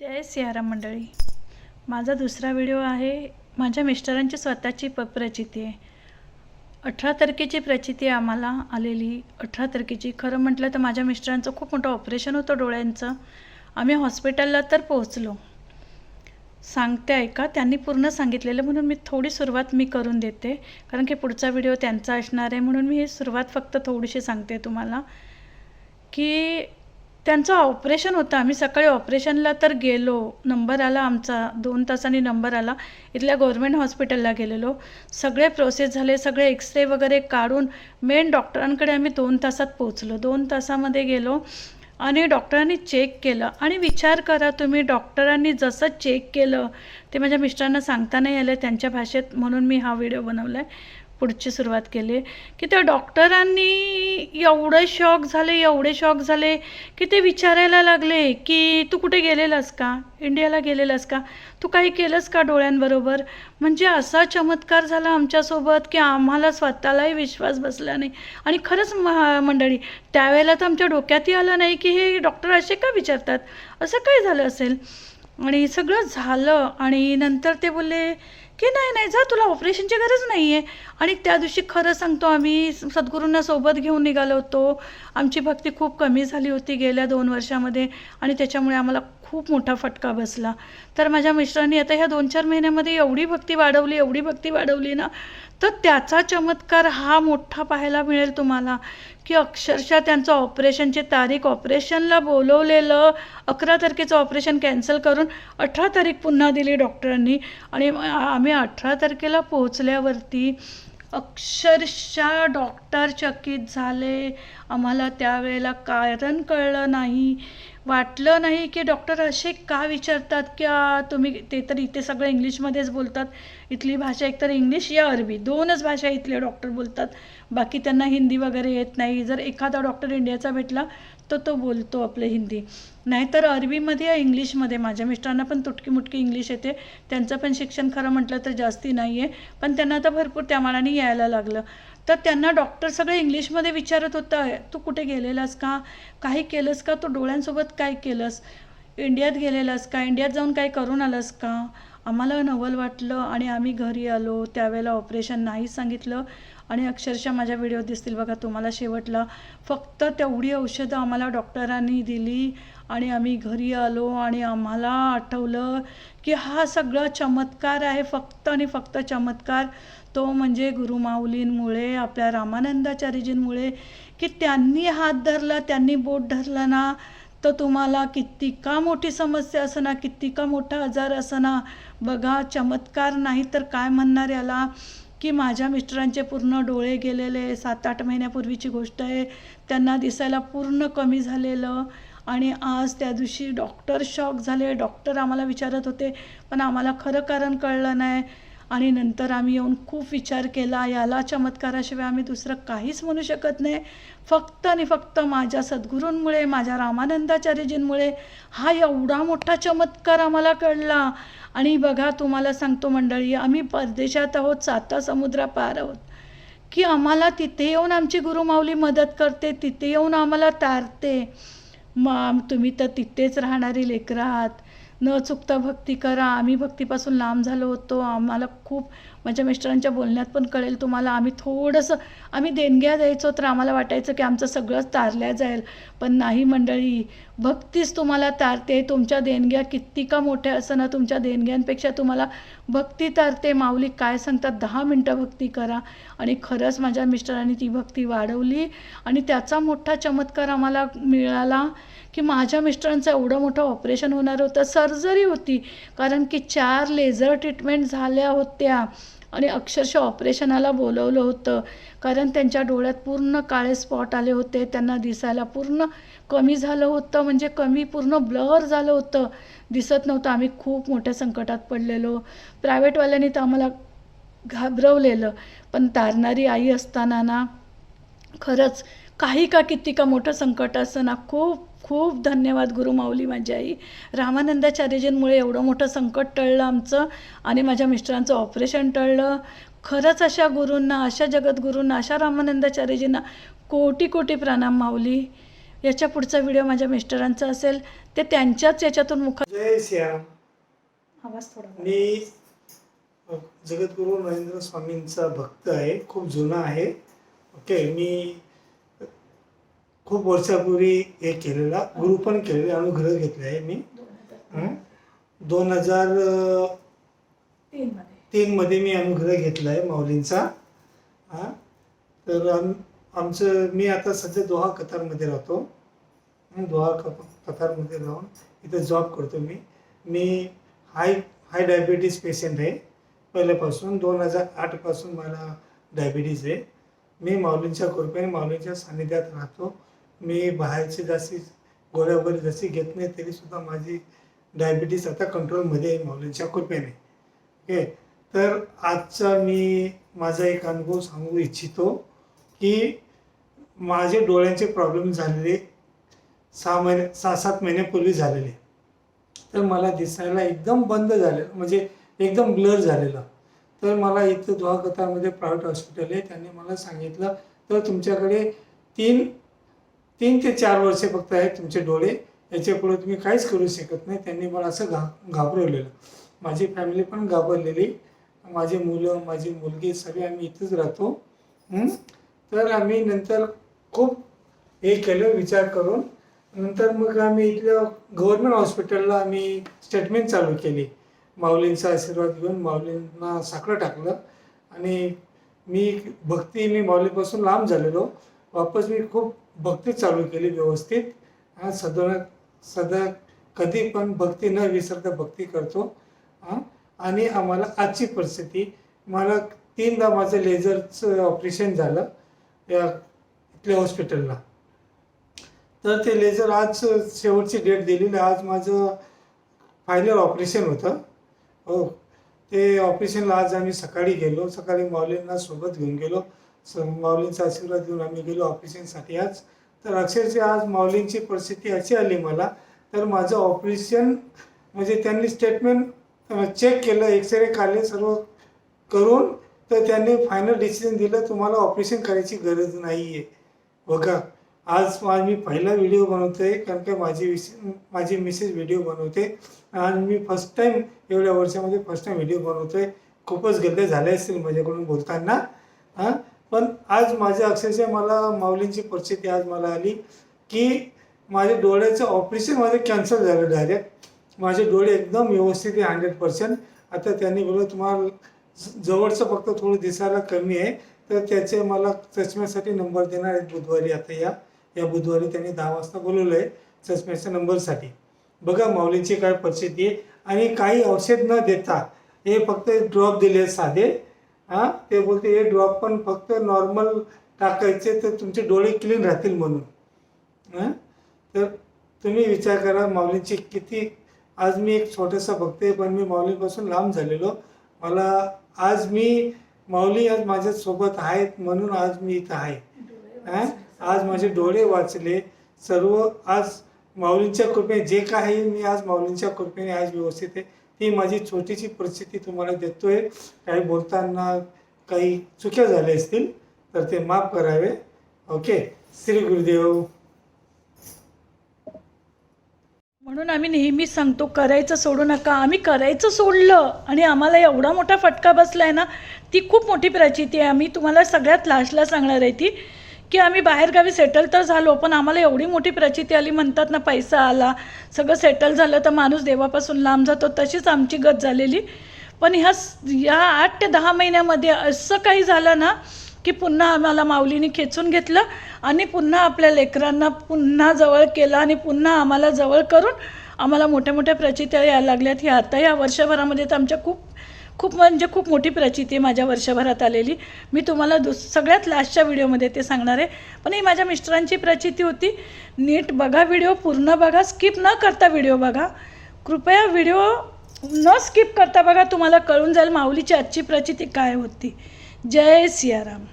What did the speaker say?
जय सियाराम मंडळी. माझा दुसरा व्हिडिओ आहे माझ्या मिस्टरांची स्वतःची प प्रचिती आहे. अठरा तारखेची प्रचिती आम्हाला आलेली. अठरा तारखेची. खरं म्हटलं तर माझ्या मिस्टरांचं खूप मोठं ऑपरेशन होतं डोळ्यांचं. आम्ही हॉस्पिटलला तर पोहोचलो. सांगते ऐका त्यांनी पूर्ण सांगितलेलं म्हणून मी थोडी सुरुवात मी करून देते. कारण की पुढचा व्हिडिओ त्यांचा असणार आहे म्हणून मी ही सुरुवात फक्त थोडीशी सांगते तुम्हाला. की त्यांचं ऑपरेशन होतं. आम्ही सकाळी ऑपरेशनला तर गेलो. नंबर आला आमचा. दोन तासांनी नंबर आला. इथल्या गव्हर्मेंट हॉस्पिटलला गेलेलो. सगळे प्रोसेस झाले. सगळे एक्सरे वगैरे काढून मेन डॉक्टरांकडे आम्ही दोन तासात पोहोचलो. दोन तासामध्ये गेलो आणि डॉक्टरांनी चेक केलं. आणि विचार करा तुम्ही डॉक्टरांनी जसं चेक केलं ते माझ्या मिस्टरांना सांगता नाही आलं. त्यांच्या भाषेत म्हणून मी हा व्हिडिओ बनवला आहे पुढची सुरुवात केली की त्या डॉक्टरांनी एवढे शॉक झाले एवढे शॉक झाले की ते विचारायला लागले की तू कुठे गेलेलास का? इंडियाला गेलेलास का? तू काही केलंस का डोळ्यांबरोबर? म्हणजे असा चमत्कार झाला आमच्यासोबत की आम्हाला स्वतःलाही विश्वास बसला नाही. आणि खरंच म- मंडळी त्यावेळेला तर आमच्या डोक्यातही आलं नाही की हे डॉक्टर असे का विचारतात? असं काय झालं असेल? आणि सगळं झालं आणि नंतर ते बोलले की नाही नाही जा तुला ऑपरेशनची गरज नाही आहे आणि त्या दिवशी खरं सांगतो आम्ही सद्गुरूंना सोबत घेऊन निघालो होतो. आमची भक्ती खूप कमी झाली होती गेल्या दोन वर्षामध्ये. आणि त्याच्यामुळे आम्हाला खूप मोठा फटका बसला. तर माझ्या मिस्टरांनी आता ह्या दोन चार महिन्यामध्ये एवढी भक्ती वाढवली एवढी भक्ती वाढवली ना तर त्याचा चमत्कार हा मोठा पाहायला मिळेल तुम्हाला. की अक्षरशः त्यांचं ऑपरेशनची तारीख ऑपरेशनला बोलवलेलं अकरा तारखेचं ऑपरेशन कॅन्सल करून अठरा तारीख पुन्हा दिली डॉक्टरांनी. आणि आम्ही अठरा तारखेला पोहोचल्यावरती अक्षरशः डॉक्टर चकित झाले. आम्हाला त्यावेळेला कारण कळलं नाही. वाटलं नाही की डॉक्टर असे का विचारतात की तुम्ही ते तर इथे सगळं इंग्लिशमध्येच बोलतात. इथली भाषा एकतर इंग्लिश या अरबी दोनच भाषा इथले डॉक्टर बोलतात. बाकी त्यांना हिंदी वगैरे येत नाही. जर एखादा डॉक्टर इंडियाचा भेटला तर तो बोलतो आपलं हिंदी. नाहीतर अरबीमध्ये या इंग्लिशमध्ये माझ्या मिस्टरांना पण तुटकी मुटकी इंग्लिश येते. त्यांचं पण शिक्षण खरं म्हटलं तर जास्ती नाही आहे पण त्यांना आता भरपूर त्या मानाने यायला लागलं. तर त्यांना डॉक्टर सगळे इंग्लिशमध्ये विचारत होता तू कुठे गेलेलास का? काही केलंस का? तू डोळ्यांसोबत काय केलंस? इंडियात गेलेलास का? इंडियात जाऊन काय करून आलास का? आम्हाला नवल वाटलं आणि आम्ही घरी आलो. त्यावेळेला ऑपरेशन नाही सांगितलं आणि अक्षरशः माझ्या व्हिडिओ दिसतील बघा तुम्हाला शेवटला. फक्त तेवढी औषधं आम्हाला डॉक्टरांनी दिली आणि आम्ही घरी आलो आणि आम्हाला आठवलं की हा सगळा चमत्कार आहे. फक्त आणि फक्त चमत्कार तो म्हणजे गुरुमाऊलींमुळे आपल्या रामानंदाचार्यजींमुळे की त्यांनी हात धरला त्यांनी बोट धरला ना तर तुम्हाला किती का मोठी समस्या असना किती का मोठा आजार असना. बघा चमत्कार नाही तर काय म्हणणार याला? की माझ्या मिस्टरांचे पूर्ण डोळे गेलेले सात आठ महिन्यापूर्वीची गोष्ट आहे. त्यांना दिसायला पूर्ण कमी झालेलं. आणि आज त्या दिवशी डॉक्टर शॉक झाले. डॉक्टर आम्हाला विचारत होते पण आम्हाला खरं कारण कळलं नाही. आणि नंतर आम्ही येऊन खूप विचार केला याला चमत्काराशिवाय आम्ही दुसरं काहीच म्हणू शकत नाही. फक्त आणि फक्त माझ्या सद्गुरूंमुळे माझ्या रामानंदाचार्यजींमुळे हा एवढा मोठा चमत्कार आम्हाला कळला. आणि बघा तुम्हाला सांगतो मंडळी आम्ही परदेशात आहोत साता समुद्रा पार आहोत. की आम्हाला तिथे येऊन आमची गुरुमाऊली मदत करते तिथे येऊन आम्हाला तारते. मग तुम्ही तर तिथेच राहणारी लेकरं आहात. न चुकता भक्ती करा. आम्ही भक्तीपासून लांब झालो होतो. आम्हाला खूप माझ्या मिस्टरांच्या बोलण्यात पण कळेल तुम्हाला. आम्ही थोडंसं आम्ही देणग्या द्यायचो तर आम्हाला वाटायचं की आमचं सगळंच तारल्या जाईल. पण नाही मंडळी भक्तीच तुम्हाला तारते. तुमच्या देणग्या किती का मोठ्या असं तुमच्या देणग्यांपेक्षा तुम्हाला भक्ती तारते. माऊली काय सांगतात? दहा मिनटं भक्ती करा. आणि खरंच माझ्या मिस्टरांनी ती भक्ती वाढवली आणि त्याचा मोठा चमत्कार आम्हाला मिळाला. की माझ्या मिस्टरांचं एवढं मोठं ऑपरेशन होणार होतं सर्जरी होती. कारण की चार लेझर ट्रीटमेंट झाल्या होत्या. आणि अक्षरशः ऑपरेशनाला बोलवलं होतं. कारण त्यांच्या डोळ्यात पूर्ण काळे स्पॉट आले होते. त्यांना दिसायला पूर्ण कमी झालं होतं. म्हणजे कमी पूर्ण ब्लर झालं होतं. दिसत नव्हतं. आम्ही खूप मोठ्या संकटात पडलेलो. प्रायव्हेटवाल्यांनी तर आम्हाला घाबरवलेलं. पण तारणारी आई असताना ना खरंच काही का किती का मोठं संकट असं ना खूप खूप धन्यवाद गुरुमाऊली माझी आई रामानंदाचार्यजींमुळे एवढं मोठं संकट टळलं आमचं आणि माझ्या मिस्टरांचं ऑपरेशन टळलं. खरंच अशा गुरूंना अशा जगद्गुरूंना अशा रामानंदाचार्यजींना कोटी कोटी प्रणाम माऊली. याच्या पुढचा व्हिडिओ माझ्या मिस्टरांचा असेल. ते त्यांच्याच याच्यातून मुख जय श्याम. आवाज थोडा मी जगद्गुरू नरेंद्र स्वामींचा भक्त आहे. खूप जुना आहे. ओके मी खूप वर्षापूर्वी हे केलेला गुरु पण केलेले अनुग्रह घेतले आहे मी? दोन हजार तीनमध्ये मी अनुग्रह घेतला आहे माऊलींचा. हां? तर आम आमचं मी आता सध्या दोहा कतारमध्ये राहतो. दोहा कतारमध्ये राहून इथं जॉब करतो मी. मी हाय हाय डायबिटीज पेशंट आहे. पहिल्यापासून दोन हजार आठपासून मला डायबिटीज आहे. मी माऊलींच्या कृपेने माऊलींच्या सानिध्यात राहतो. मी बाहेरची जास्ती गोळ्या वगैरे जशी घेत नाही तरीसुद्धा माझी डायबिटीज आता कंट्रोलमध्ये आहे माऊलींच्या कृपेने. ओके तर आजचा मी माझा एक अनुभव सांगू इच्छितो की माझे डोळ्यांचे प्रॉब्लेम झालेले सहा महिने सहा सात महिन्यापूर्वी झालेले. तर मला दिसायला एकदम बंद झालेलं म्हणजे एकदम ब्लर झालेलं. तर मला इथं दुहाकतामध्ये प्रायव्हेट हॉस्पिटल आहे त्यांनी मला सांगितलं तर तुमच्याकडे तीन तीन ते चार वर्षे फक्त आहेत तुमचे डोळे. याच्यापुढे तुम्ही काहीच करू शकत नाही. त्यांनी मला असं घा घाबरवलेलं. माझी फॅमिली पण घाबरलेली. माझी मुलं माझी मुलगी सगळे आम्ही इथंच राहतो. तर आम्ही नंतर खूप हे केलं विचार करून. नंतर मग आम्ही इथल्या गव्हर्नमेंट हॉस्पिटलला आम्ही स्टेटमेंट चालू केली. माऊलींचा आशीर्वाद घेऊन माऊलींना साखरं टाकलं. आणि मी भक्ती मी माऊलीपासून लांब झालेलो. वापस मी खूप भक्ती चालू केली व्यवस्थित. हा, सदा सदा कधी पण भक्ती न विसरता भक्ती करतो. आणि आम्हाला आजची परिस्थिती मला तीनदा माझं लेझरचं ऑपरेशन झालं या इथल्या हॉस्पिटलला. तर ते लेझर आज शेवटची डेट दिलेली आहे. आज माझं फायनल ऑपरेशन होतं. हो ते ऑपरेशनला आज आम्ही सकाळी गेलो सकाळी माऊलींना सोबत घेऊन गेलो. माऊलींचा आशीर्वाद घेऊन आम्ही गेलो ऑपरेशनसाठी आज. तर अक्षरशः आज माऊलींची परिस्थिती अशी आली मला. तर माझं ऑपरेशन म्हणजे त्यांनी स्टेटमेंट चेक केलं एक्सरे काढले सर्व करून. तर त्यांनी फायनल डिसिजन दिलं तुम्हाला ऑपरेशन करायची गरज नाही आहे बघा आज मी पहिला व्हिडिओ बनवतोय कारण की माझी विस माझी मिसेस व्हिडिओ बनवते. आणि मी फर्स्ट टाईम एवढ्या वर्षामध्ये फर्स्ट टाईम व्हिडिओ बनवतोय. खूपच गद्दे झाले असतील माझ्याकडून बोलताना. हां? पण आज माझ्या अक्षरशः मला माऊलींची परिस्थिती आज मला आली की माझ्या डोळ्याचं ऑपरेशन माझं कॅन्सल झालं डायरेक्ट माझे डोळे एकदम व्यवस्थित आहे हंड्रेड पर्सेंट आता त्यांनी बोललं तुम्हाला ज- जवळचं फक्त थोडं दिसायला कमी आहे. तर त्याचे मला चष्म्यासाठी नंबर देणार आहेत बुधवारी. आता या या बुधवारी त्यांनी दहा वाजता बोलवलं आहे चष्म्याच्या नंबरसाठी. बघा माऊलींची काय परिस्थिती आहे. आणि काही औषध न देता हे फक्त ड्रॉप दिले साधे. हां? ते बोलते हे ड्रॉप पण फक्त नॉर्मल टाकायचे तर तुमचे डोळे क्लीन राहतील म्हणून. हां? तर तुम्ही विचार करा माऊलींची किती आज मी एक छोटासा भक्त आहे पण मी माऊलीपासून लांब झालेलो. मला आज मी माऊली आज माझ्यासोबत आहेत म्हणून आज मी इथं आहे. हां? आज माझे डोळे वाचले. सर्व आज माऊलींच्या कृपेने जे काही मी आज माऊलींच्या कृपेने आज व्यवस्थित आहे. ती माझी छोटीशी परिस्थिती तुम्हाला देतोय. काही बोलताना काही चुक्या झाल्या असतील तर ते माफ करावे. ओके? श्री गुरुदेव. म्हणून आम्ही नेहमी सांगतो करायचं सोडू नका. आम्ही करायचं सोडलं आणि आम्हाला एवढा मोठा फटका बसला आहे ना ती खूप मोठी प्रचिती आहे. आम्ही तुम्हाला सगळ्यात लास्टला सांगणार आहे ती की आम्ही बाहेरगावी सेटल तर झालो पण आम्हाला एवढी मोठी प्रचिती आली म्हणतात ना पैसा आला सगळं सेटल झालं तर माणूस देवापासून लांब जातो तशीच आमची गत झालेली. पण ह्या या आठ ते दहा महिन्यामध्ये असं काही झालं ना की पुन्हा आम्हाला माऊलीने खेचून घेतलं आणि पुन्हा आपल्या लेकरांना पुन्हा जवळ केलं आणि पुन्हा आम्हाला जवळ करून आम्हाला मोठ्या मोठ्या प्रचित्या यायला लागल्यात. ह्या आता या वर्षभरामध्ये तर आमच्या खूप खूप म्हणजे खूप मोठी प्रचिती आहे माझ्या वर्षभरात आलेली. मी तुम्हाला दुस सगळ्यात लास्टच्या व्हिडिओमध्ये ते सांगणार आहे. पण ही माझ्या मिस्टरांची प्रचिती होती. नीट बघा व्हिडिओ पूर्ण बघा स्किप न करता व्हिडिओ बघा. कृपया व्हिडिओ न स्किप करता बघा तुम्हाला कळून जाईल माऊलीची आजची प्रचिती काय होती. जय सियाराम.